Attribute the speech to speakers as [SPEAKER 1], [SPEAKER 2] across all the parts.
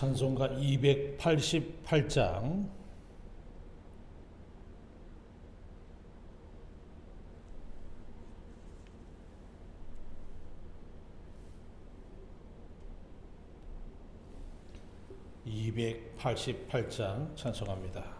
[SPEAKER 1] 찬송가 288장 (288장) 찬송합니다.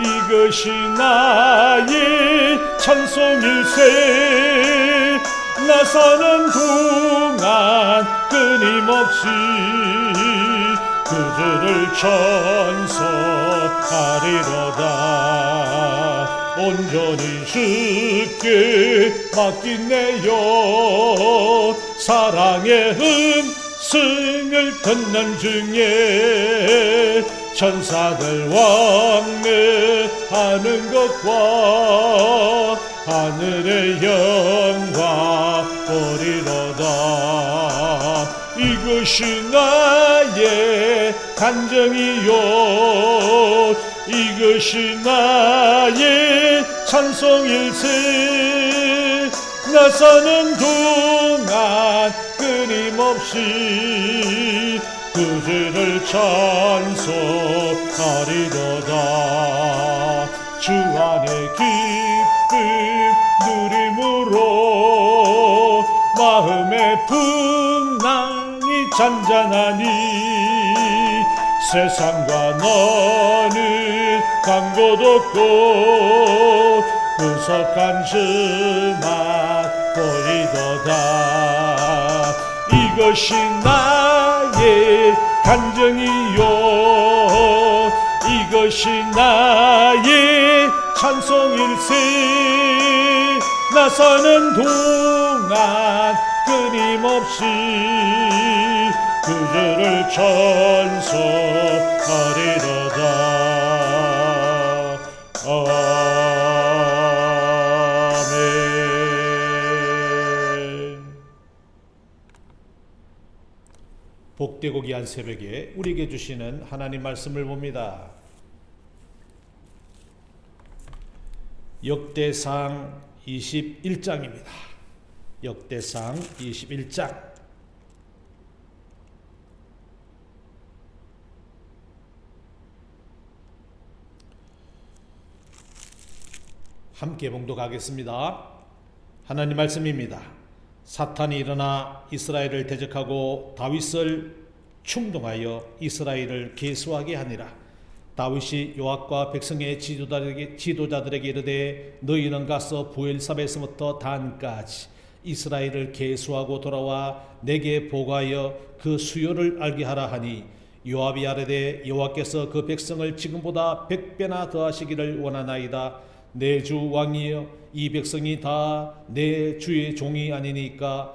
[SPEAKER 1] 이것이 나의 찬송일세. 나 사는 동안 끊임없이 그들을 찬송하리로다. 온전히 주께 맡긴 내요. 사랑의 음성을 듣는 중에 천사들 왕래하는 것과 하늘의 영광 보리로다. 이것이 나의 간정이요. 이것이 나의 찬송일세. 나 사는 동안 끊임없이 그들을 찬송하리로다. 주 안에 기쁨 누림으로 마음의 풍랑이 잔잔하니 세상과 너는 광고도 없고 구석한 주만 보이도다. 이것이 나 의 간정이요. 이것이 나의 찬송일세. 나 사는 동안 끊임없이 그들을 찬송하리로다 복되고 귀한 새벽에 우리에게 주시는 하나님 말씀을 봅니다. 역대상 21장입니다. 역대상 21장. 함께 봉독하겠습니다. 하나님 말씀입니다. 사탄이 일어나 이스라엘을 대적하고 다윗을 충동하여 이스라엘을 계수하게 하니라. 다윗이 요압과 백성의 지도자들에게, 지도자들에게 이르되 너희는 가서 부엘삽에서부터 단까지 이스라엘을 계수하고 돌아와 내게 보고하여 그 수요를 알게 하라 하니 요압이 아뢰되 여호와께서 그 백성을 지금보다 백 배나 더하시기를 원하나이다 내 주 왕이여 이 백성이 다 내 주의 종이 아니니까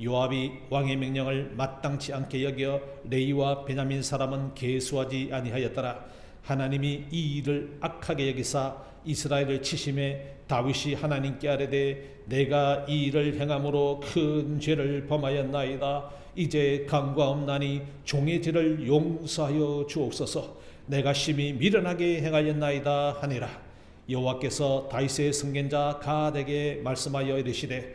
[SPEAKER 1] 요압이 왕의 명령을 마땅치 않게 여겨 레이와 베냐민 사람은 계수하지 아니하였더라. 하나님이 이 일을 악하게 여기사 이스라엘을 치심해 다윗이 하나님께 아뢰되 내가 이 일을 행함으로 큰 죄를 범하였나이다. 이제 강과없나니 종의 죄를 용서하여 주옵소서. 내가 심히 미련하게 행하였나이다 하니라. 여호와께서 다윗의 승견자 가덱에 말씀하여 이르시되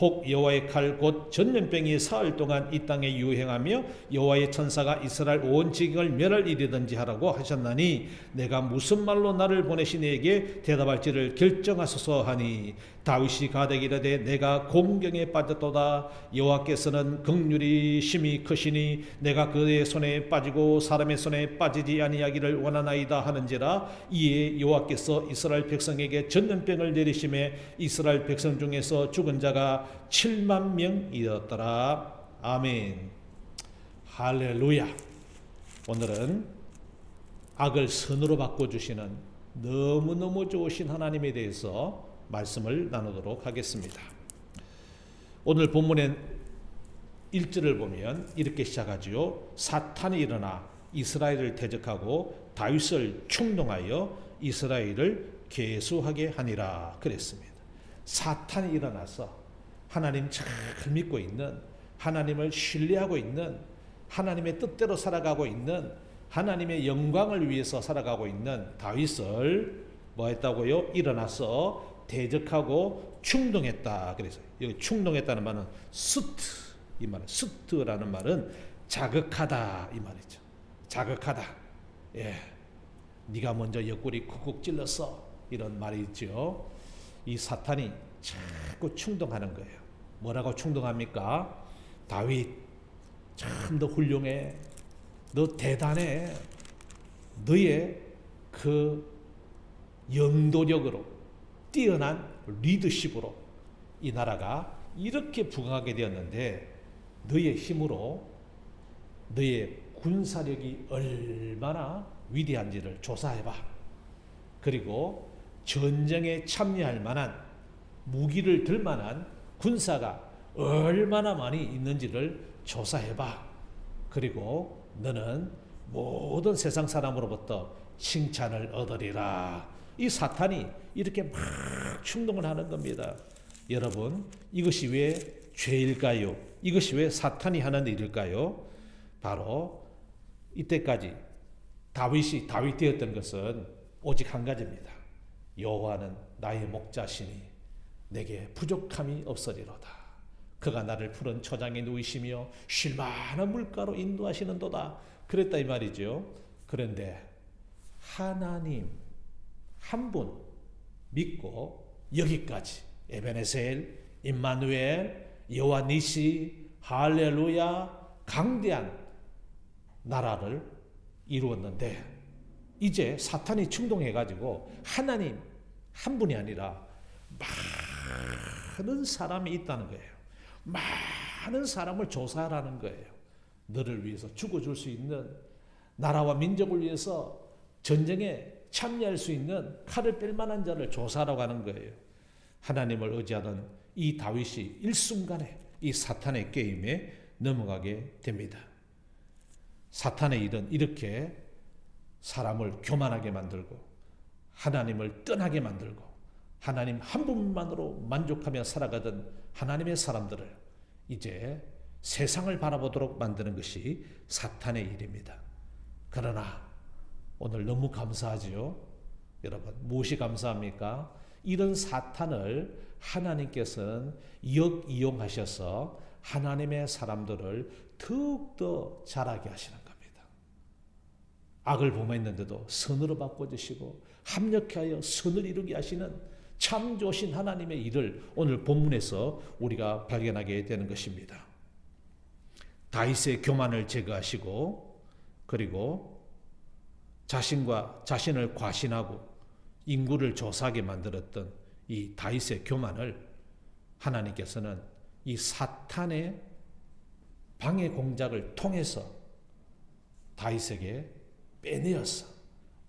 [SPEAKER 1] 혹 여호와의 칼 곧 전염병이 사흘 동안 이 땅에 유행하며 여호와의 천사가 이스라엘 온 지경을 멸할 일이든지 하라고 하셨나니 내가 무슨 말로 나를 보내시 내게 대답할지를 결정하소서 하니 다윗이 가되기 이르되 내가 공경에 빠졌도다. 여호와께서는 극률이 심히 크시니 내가 그의 손에 빠지고 사람의 손에 빠지지 아니하기를 원하나이다 하는지라 이에 여호와께서 이스라엘 백성에게 전염병을 내리심에 이스라엘 백성 중에서 죽은 자가 7만 명이었더라 아멘 할렐루야 오늘은 악을 선으로 바꿔주시는 너무너무 좋으신 하나님에 대해서 말씀을 나누도록 하겠습니다. 오늘 본문의 1절을 보면 이렇게 시작하지요. 사탄이 일어나 이스라엘을 대적하고 다윗을 충동하여 이스라엘을 계수하게 하니라 그랬습니다. 사탄이 일어나서 하나님 잘 믿고 있는 하나님을 신뢰하고 있는 하나님의 뜻대로 살아가고 있는 하나님의 영광을 위해서 살아가고 있는 다윗을 뭐 했다고요? 일어나서 대적하고 충동했다. 그래서 여기 충동했다는 말은 수트 이 말은 수트라는 말은 자극하다 이 말이죠. 자극하다. 예. 네가 먼저 옆구리 쿡쿡 찔렀어. 이런 말이 있죠. 이 사탄이 자꾸 충동하는 거예요. 뭐라고 충동합니까? 다윗 참 너 훌륭해. 너 대단해. 너의 그 영도력으로 뛰어난 리더십으로 이 나라가 이렇게 부강하게 되었는데 너의 힘으로 너의 군사력이 얼마나 위대한지를 조사해봐. 그리고 전쟁에 참여할 만한 무기를 들 만한 군사가 얼마나 많이 있는지를 조사해봐. 그리고 너는 모든 세상 사람으로부터 칭찬을 얻으리라. 이 사탄이 이렇게 막 충동을 하는 겁니다. 여러분, 이것이 왜 죄일까요? 이것이 왜 사탄이 하는 일일까요? 바로 이때까지 다윗이 다윗 되었던 것은 오직 한 가지입니다. 여호와는 나의 목자시니 내게 부족함이 없으리로다. 그가 나를 푸른 초장에 누이시며 쉴 만한 물가로 인도하시는도다. 그랬다 이 말이죠. 그런데 하나님 한 분 믿고 여기까지 에베네셀, 임마누엘, 여호와 니시, 할렐루야 강대한 나라를 이루었는데 이제 사탄이 충동해 가지고 하나님 한 분이 아니라 많은 사람이 있다는 거예요. 많은 사람을 조사하라는 거예요. 너를 위해서 죽어줄 수 있는 나라와 민족을 위해서 전쟁에 참여할 수 있는 칼을 뺄 만한 자를 조사하라고 하는 거예요. 하나님을 의지하던 이 다윗이 일순간에 이 사탄의 게임에 넘어가게 됩니다. 사탄의 일은 이렇게 사람을 교만하게 만들고 하나님을 떠나게 만들고 하나님 한 분만으로 만족하며 살아가던 하나님의 사람들을 이제 세상을 바라보도록 만드는 것이 사탄의 일입니다. 그러나 오늘 너무 감사하지요. 여러분, 무엇이 감사합니까? 이런 사탄을 하나님께서는 역이용하셔서 하나님의 사람들을 더욱더 자라게 하시는 겁니다. 악을 범했는데도 선으로 바꿔주시고 합력하여 선을 이루게 하시는 참 좋으신 하나님의 일을 오늘 본문에서 우리가 발견하게 되는 것입니다. 다윗의 교만을 제거하시고 그리고 자신과 자신을 과신하고 인구를 조사하게 만들었던 이 다윗의 교만을 하나님께서는 이 사탄의 방해 공작을 통해서 다윗에게 빼내어서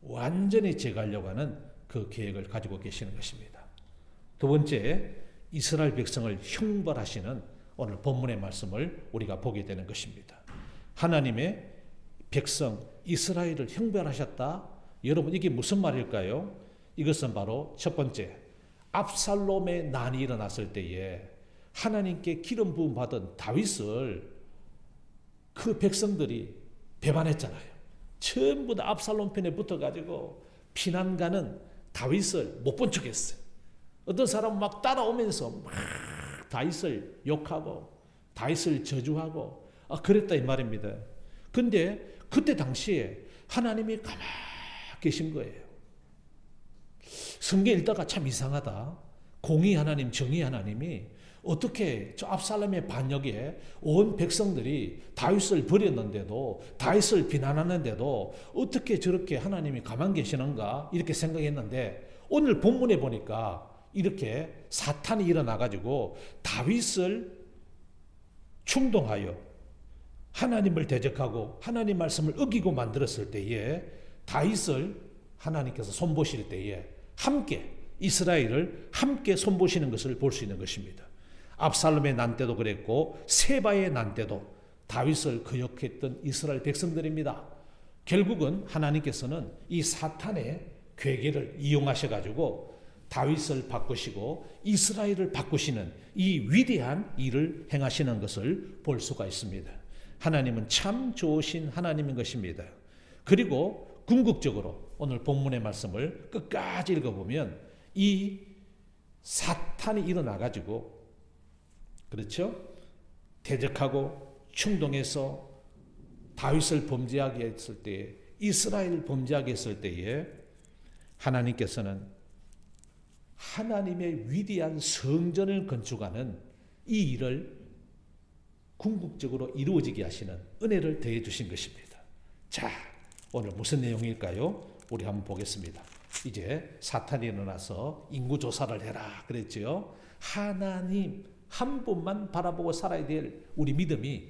[SPEAKER 1] 완전히 제거하려고 하는 그 계획을 가지고 계시는 것입니다. 두 번째, 이스라엘 백성을 형벌하시는 오늘 본문의 말씀을 우리가 보게 되는 것입니다. 하나님의 백성 이스라엘을 형벌하셨다. 여러분 이게 무슨 말일까요? 이것은 바로 첫 번째 압살롬의 난이 일어났을 때에 하나님께 기름 부음 받은 다윗을 그 백성들이 배반했잖아요. 전부 다 압살롬 편에 붙어 가지고 피난 가는 다윗을 못 본 척했어요. 어떤 사람은 막 따라오면서 막 다윗을 욕하고 다윗을 저주하고 아, 그랬다 이 말입니다. 근데 그때 당시에 하나님이 가만 계신 거예요. 성경 읽다가 참 이상하다. 공의 하나님, 정의 하나님이 어떻게 저 압살롬의 반역에 온 백성들이 다윗을 버렸는데도 다윗을 비난하는데도 어떻게 저렇게 하나님이 가만 계시는가 이렇게 생각했는데 오늘 본문에 보니까 이렇게 사탄이 일어나 가지고 다윗을 충동하여 하나님을 대적하고 하나님 말씀을 어기고 만들었을 때에 다윗을 하나님께서 손보실 때에 함께 이스라엘을 함께 손보시는 것을 볼 수 있는 것입니다. 압살롬의 난 때도 그랬고 세바의 난 때도 다윗을 거역했던 이스라엘 백성들입니다. 결국은 하나님께서는 이 사탄의 괴계를 이용하셔 가지고 다윗을 바꾸시고 이스라엘을 바꾸시는 이 위대한 일을 행하시는 것을 볼 수가 있습니다. 하나님은 참 좋으신 하나님인 것입니다. 그리고 궁극적으로 오늘 본문의 말씀을 끝까지 읽어보면 이 사탄이 일어나 가지고 그렇죠? 대적하고 충동해서 다윗을 범죄하게 했을 때에 이스라엘을 범죄하게 했을 때에 하나님께서는 하나님의 위대한 성전을 건축하는 이 일을 궁극적으로 이루어지게 하시는 은혜를 더해 주신 것입니다. 자, 오늘 무슨 내용일까요? 우리 한번 보겠습니다. 이제 사탄이 일어나서 인구 조사를 해라 그랬죠. 하나님 한 분만 바라보고 살아야 될 우리 믿음이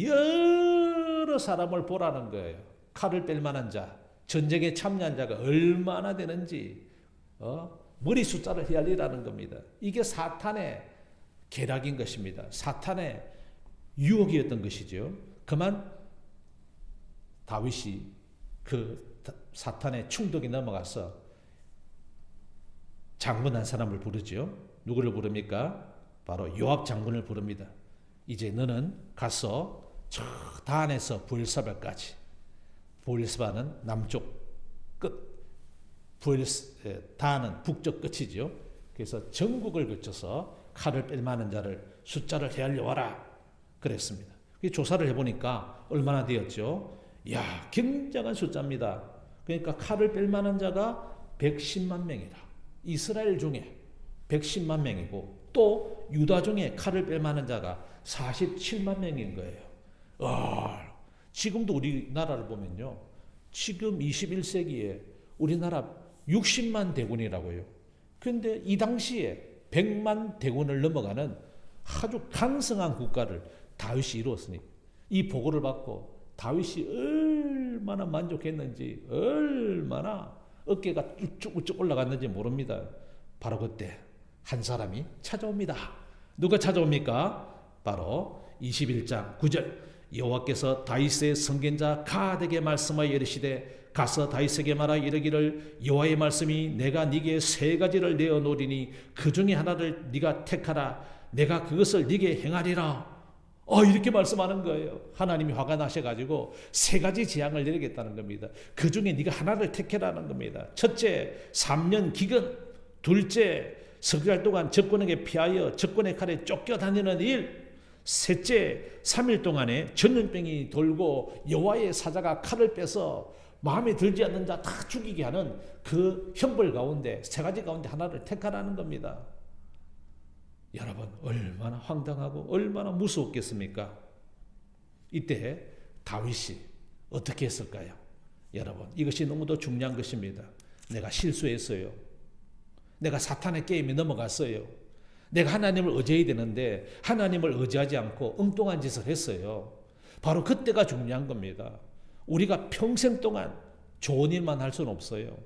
[SPEAKER 1] 여러 사람을 보라는 거예요. 칼을 뺄 만한 자, 전쟁에 참여한 자가 얼마나 되는지 어? 머리 숫자를 헤아리라는 겁니다. 이게 사탄의 계략인 것입니다. 사탄의 유혹이었던 것이죠. 그만 다윗이 그 사탄의 충동이 넘어가서 장군 한 사람을 부르죠. 누구를 부릅니까? 바로 요압 장군을 부릅니다. 이제 너는 가서 저 단에서 부엘사바까지 부엘사바는 남쪽 끝 부엘 단은 북쪽 끝이죠. 그래서 전국을 거쳐서 칼을 뺄 만한 자를 숫자를 헤아려 와라 그랬습니다. 조사를 해보니까 얼마나 되었죠? 야 굉장한 숫자입니다. 그러니까 칼을 뺄 만한 자가 110만 명이라. 이스라엘 중에 110만 명이고 또 유다 중에 칼을 뺄 만한 자가 47만 명인 거예요. 와, 지금도 우리나라를 보면요. 지금 21세기에 우리나라 60만 대군이라고요. 그런데 이 당시에 100만 대군을 넘어가는 아주 강성한 국가를 다윗이 이루었으니 이 보고를 받고 다윗이 얼마나 만족했는지 얼마나 어깨가 우쭉우쭉 올라갔는지 모릅니다. 바로 그때 한 사람이 찾아옵니다. 누가 찾아옵니까? 바로 21장 9절 여호와께서 다윗의 성견자 가드에게 말씀하여 이르시되 가서 다윗에게 말하 이르기를 여호와의 말씀이 내가 네게 세 가지를 내어 놓으리니 그 중에 하나를 네가 택하라 내가 그것을 네게 행하리라 어, 이렇게 말씀하는 거예요. 하나님이 화가 나셔 가지고 세 가지 재앙을 내리겠다는 겁니다. 그 중에 네가 하나를 택해라는 겁니다. 첫째, 3년 기근. 둘째, 석달 동안 적군에게 피하여 적군의 칼에 쫓겨 다니는 일. 셋째, 3일 동안에 전염병이 돌고 여호와의 사자가 칼을 빼서 마음에 들지 않는 자 다 죽이게 하는 그 형벌 가운데 세 가지 가운데 하나를 택하라는 겁니다. 여러분 얼마나 황당하고 얼마나 무서웠겠습니까? 이때 다윗이 어떻게 했을까요? 여러분 이것이 너무도 중요한 것입니다. 내가 실수했어요. 내가 사탄의 게임에 넘어갔어요. 내가 하나님을 의지해야 되는데 하나님을 의지하지 않고 엉뚱한 짓을 했어요. 바로 그때가 중요한 겁니다. 우리가 평생 동안 좋은 일만 할 수는 없어요.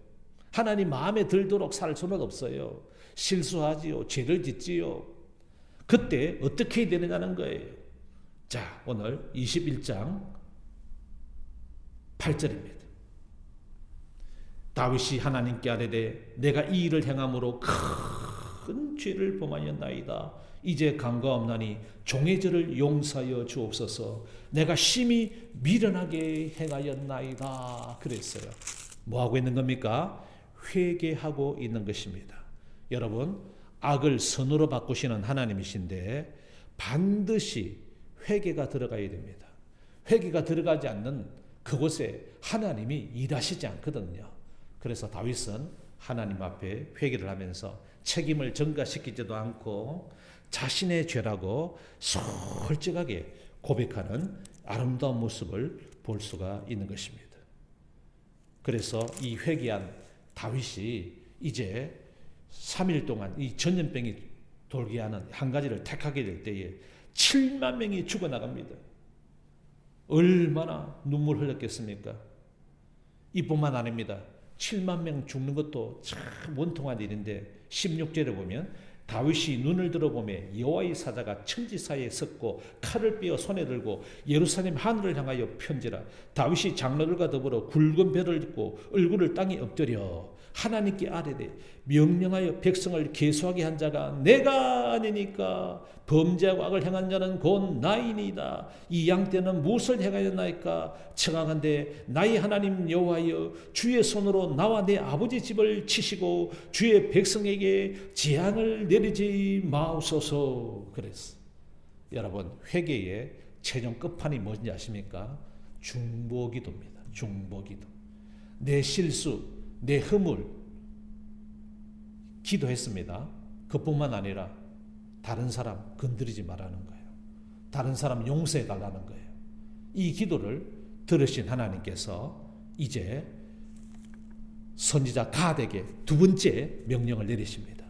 [SPEAKER 1] 하나님 마음에 들도록 살 수는 없어요. 실수하지요. 죄를 짓지요. 그때 어떻게 해야 되느냐는 거예요. 자, 오늘 21장 8절입니다. 다윗이 하나님께 아뢰되 내가 이 일을 행함으로 큰 죄를 범하였나이다. 이제 강가없나니 종의 죄를 용서하여 주옵소서. 내가 심히 미련하게 행하였나이다. 그랬어요. 뭐 하고 있는 겁니까? 회개하고 있는 것입니다. 여러분, 악을 선으로 바꾸시는 하나님이신데 반드시 회개가 들어가야 됩니다. 회개가 들어가지 않는 그곳에 하나님이 일하시지 않거든요. 그래서 다윗은 하나님 앞에 회개를 하면서 책임을 전가시키지도 않고 자신의 죄라고 솔직하게 고백하는 아름다운 모습을 볼 수가 있는 것입니다. 그래서 이 회개한 다윗이 이제 3일 동안 이 전염병이 돌게 하는 한 가지를 택하게 될 때에 7만 명이 죽어나갑니다. 얼마나 눈물 흘렸겠습니까? 이뿐만 아닙니다. 7만 명 죽는 것도 참 원통한 일인데 16절에 보면 다윗이 눈을 들어보며 여호와의 사자가 천지 사이에 섰고 칼을 빼어 손에 들고 예루살렘 하늘을 향하여 편지라 다윗이 장로들과 더불어 굵은 배를 입고 얼굴을 땅에 엎드려 하나님께 아뢰되 명령하여 백성을 계수하게 한 자가 내가 아니니까 범죄하고 악을 행한 자는 곧 나이니이다. 이 양떼는 무엇을 행하였나이까? 청하건대 나의 하나님 여호와여 주의 손으로 나와 내 아버지 집을 치시고 주의 백성에게 재앙을 내리지 마옵소서. 그랬어. 여러분 회개의 최종 끝판이 뭔지 아십니까? 중보기도입니다. 중보기도. 내 실수 내 허물 기도했습니다. 그뿐만 아니라 다른 사람 건드리지 말라는 거예요. 다른 사람 용서해 달라는 거예요. 이 기도를 들으신 하나님께서 이제 선지자 가드에게 두 번째 명령을 내리십니다.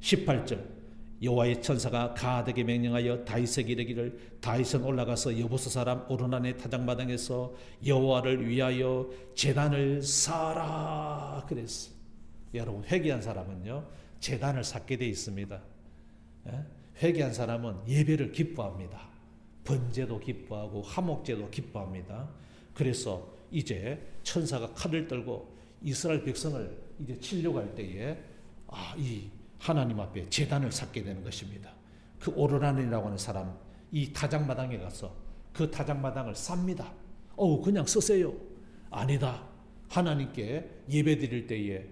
[SPEAKER 1] 18절 여호와의 천사가 가드에게 명령하여 다윗에게 이르기를 다윗은 올라가서 여보스 사람 오르난의 타작마당에서 여호와를 위하여 제단을 쌓아라 그랬어. 여러분 회개한 사람은요 제단을 쌓게 돼 있습니다. 예? 회개한 사람은 예배를 기뻐합니다. 번제도 기뻐하고 화목제도 기뻐합니다. 그래서 이제 천사가 칼을 들고 이스라엘 백성을 이제 치려고 할 때에 아, 이 하나님 앞에 재단을 쌓게 되는 것입니다. 그 오르난이라고 하는 사람 이 타작마당에 가서 그 타작마당을 쌉니다. 어우 그냥 쓰세요. 아니다. 하나님께 예배 드릴 때에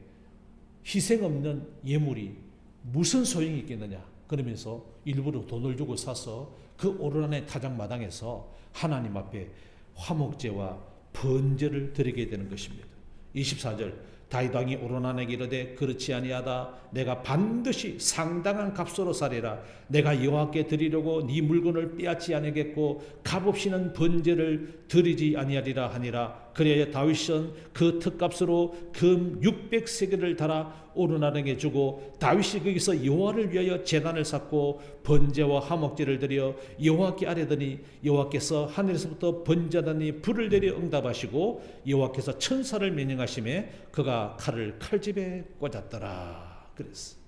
[SPEAKER 1] 희생 없는 예물이 무슨 소용이 있겠느냐. 그러면서 일부러 돈을 주고 사서 그 오르난의 타작마당에서 하나님 앞에 화목제와 번제를 드리게 되는 것입니다. 24절 다윗 왕이 오로난에게 이르되 그렇지 아니하다. 내가 반드시 상당한 값으로 사리라. 내가 여호와께 드리려고 네 물건을 빼앗지 아니겠고 값없이는 번제를 드리지 아니하리라 하니라 그래야 다윗은 그 특값으로 금 600세겔을 달아 오르난에게 주고 다윗이 거기서 여호와를 위하여 제단을 쌓고 번제와 화목제를 드려 여호와께 아뢰더니 여호와께서 하늘에서부터 번제단이 불을 내려 응답하시고 여호와께서 천사를 명령하심에 그가 칼을 칼집에 꽂았더라 그랬어.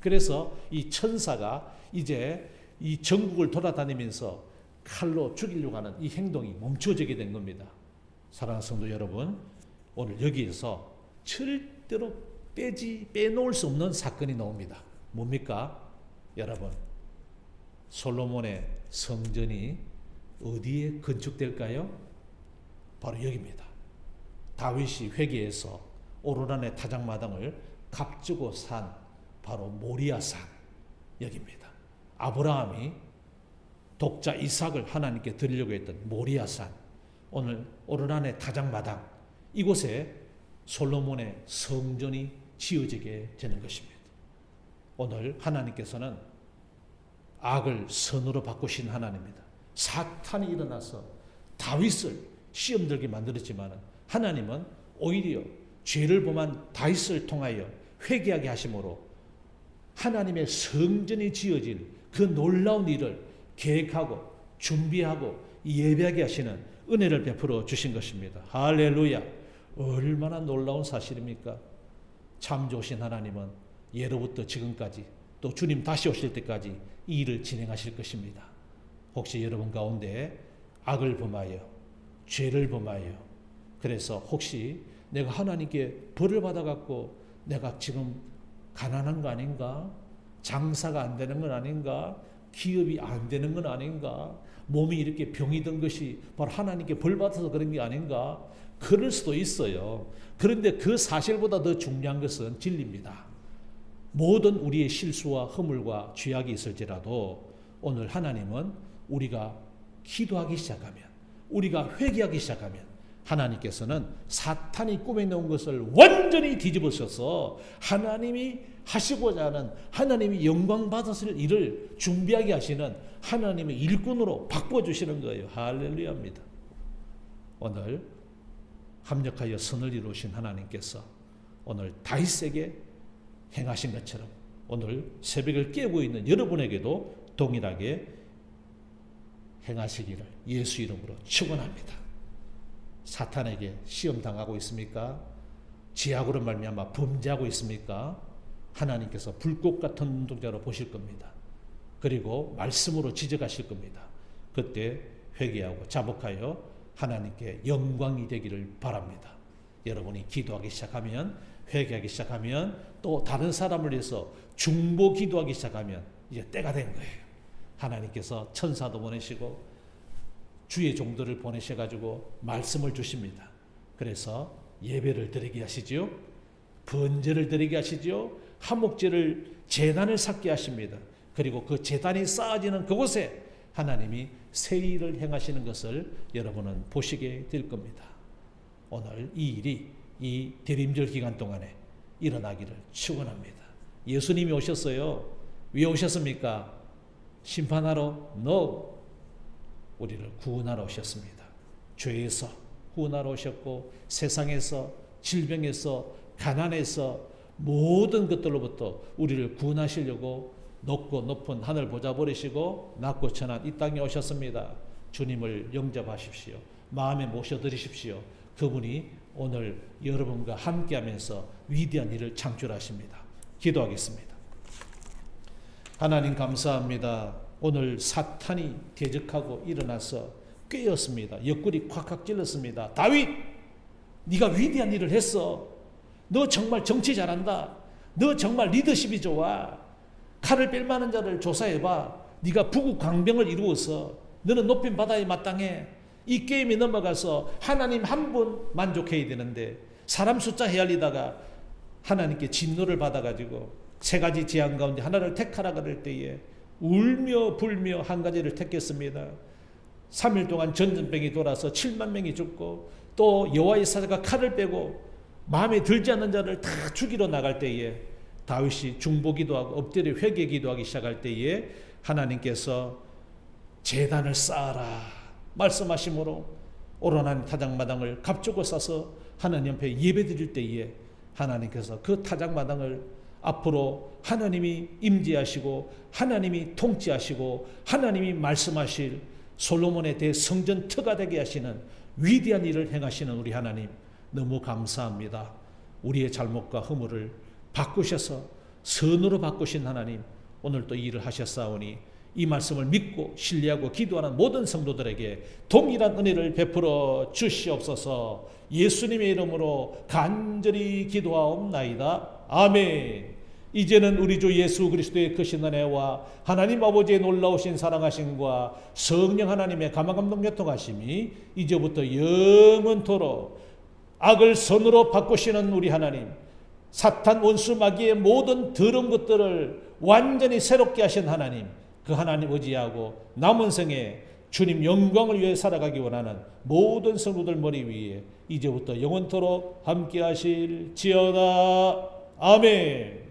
[SPEAKER 1] 그래서 이 천사가 이제 이 전국을 돌아다니면서 칼로 죽이려고 하는 이 행동이 멈춰지게 된 겁니다. 사랑하는 성도 여러분, 오늘 여기에서 절대로 빼지 빼놓을 수 없는 사건이 나옵니다. 뭡니까? 여러분, 솔로몬의 성전이 어디에 건축될까요? 바로 여기입니다. 다윗이 회개해서 오르란의 타작마당을 값주고 산 바로 모리아산 여기입니다. 아브라함이 독자 이삭을 하나님께 드리려고 했던 모리아산 오늘 오르란의 타작마당 이곳에 솔로몬의 성전이 지어지게 되는 것입니다. 오늘 하나님께서는 악을 선으로 바꾸신 하나님입니다. 사탄이 일어나서 다윗을 시험 들게 만들었지만 하나님은 오히려 죄를 범한 다윗을 통하여 회개하게 하심으로 하나님의 성전이 지어질 그 놀라운 일을 계획하고 준비하고 예배하게 하시는 은혜를 베풀어 주신 것입니다. 할렐루야. 얼마나 놀라운 사실입니까? 참 좋으신 하나님은 예로부터 지금까지 또 주님 다시 오실 때까지 이 일을 진행하실 것입니다. 혹시 여러분 가운데 악을 범하여 죄를 범하여 그래서 혹시 내가 하나님께 벌을 받아갖고 내가 지금 가난한 거 아닌가? 장사가 안 되는 건 아닌가? 기업이 안 되는 건 아닌가? 몸이 이렇게 병이 든 것이 바로 하나님께 벌 받아서 그런 게 아닌가? 그럴 수도 있어요. 그런데 그 사실보다 더 중요한 것은 진리입니다. 모든 우리의 실수와 허물과 죄악이 있을지라도 오늘 하나님은 우리가 기도하기 시작하면 우리가 회개하기 시작하면 하나님께서는 사탄이 꾸며놓은 것을 완전히 뒤집으셔서 하나님이 하시고자 하는 하나님이 영광 받으실 일을 준비하게 하시는 하나님의 일꾼으로 바꿔주시는 거예요. 할렐루야입니다. 오늘 합력하여 선을 이루신 하나님께서 오늘 다윗에게 행하신 것처럼 오늘 새벽을 깨고 있는 여러분에게도 동일하게 행하시기를 예수 이름으로 축원합니다. 사탄에게 시험 당하고 있습니까? 지약으로 말미암아 범죄하고 있습니까? 하나님께서 불꽃 같은 눈동자로 보실 겁니다. 그리고 말씀으로 지적하실 겁니다. 그때 회개하고 자복하여 하나님께 영광이 되기를 바랍니다. 여러분이 기도하기 시작하면 회개하기 시작하면 또 다른 사람을 위해서 중보 기도하기 시작하면 이제 때가 된 거예요. 하나님께서 천사도 보내시고 주의 종들을 보내셔 가지고 말씀을 주십니다. 그래서 예배를 드리게 하시지요. 번제를 드리게 하시지요. 화목제를 재단을 쌓게 하십니다. 그리고 그 재단이 쌓아지는 그곳에 하나님이 새 일을 행하시는 것을 여러분은 보시게 될 겁니다. 오늘 이 일이 이 대림절 기간 동안에 일어나기를 축원합니다. 예수님이 오셨어요. 왜 오셨습니까? 심판하러? No. 우리를 구원하러 오셨습니다. 죄에서 구원하러 오셨고 세상에서 질병에서 가난에서 모든 것들로부터 우리를 구원하시려고 높고 높은 하늘 보자 버리시고 낮고 천한 이 땅에 오셨습니다. 주님을 영접하십시오. 마음에 모셔드리십시오. 그분이 오늘 여러분과 함께하면서 위대한 일을 창출하십니다. 기도하겠습니다. 하나님 감사합니다. 오늘 사탄이 대적하고 일어나서 꿰었습니다. 옆구리 콱콱 찔렀습니다. 다윗, 네가 위대한 일을 했어. 너 정말 정치 잘한다. 너 정말 리더십이 좋아. 칼을 뺄 만한 자를 조사해봐. 네가 부국 강병을 이루어서 너는 높임 바다에 마땅해. 이 게임에 넘어가서 하나님 한 분 만족해야 되는데 사람 숫자 헤아리다가 하나님께 진노를 받아가지고 세 가지 제안 가운데 하나를 택하라 그럴 때에 울며 불며 한 가지를 택했습니다. 3일 동안 전전병이 돌아서 7만 명이 죽고 또 여호와의 사자가 칼을 빼고 마음에 들지 않는 자를 다 죽이러 나갈 때에 다윗이 중보기도 하고 엎드려 회개기도 하기 시작할 때에 하나님께서 재단을 쌓아라 말씀하심으로 오로난 타작마당을 갑주고 싸서 하나님 앞에 예배드릴 때에 하나님께서 그 타작마당을 앞으로 하나님이 임재하시고 하나님이 통치하시고 하나님이 말씀하실 솔로몬의 대성전 터가 되게 하시는 위대한 일을 행하시는 우리 하나님 너무 감사합니다. 우리의 잘못과 허물을 바꾸셔서 선으로 바꾸신 하나님 오늘 또 일을 하셨사오니 이 말씀을 믿고 신뢰하고 기도하는 모든 성도들에게 동일한 은혜를 베풀어 주시옵소서 예수님의 이름으로 간절히 기도하옵나이다. 아멘. 이제는 우리 주 예수 그리스도의 크신 은혜와 하나님 아버지의 놀라우신 사랑하심과 성령 하나님의 감화감동 교통하심이 이제부터 영원토록 악을 선으로 바꾸시는 우리 하나님 사탄 원수 마귀의 모든 더러운 것들을 완전히 새롭게 하신 하나님 그 하나님 의지하고 남은 생에 주님 영광을 위해 살아가기 원하는 모든 성도들 머리 위에 이제부터 영원토록 함께 하실 지어다 아멘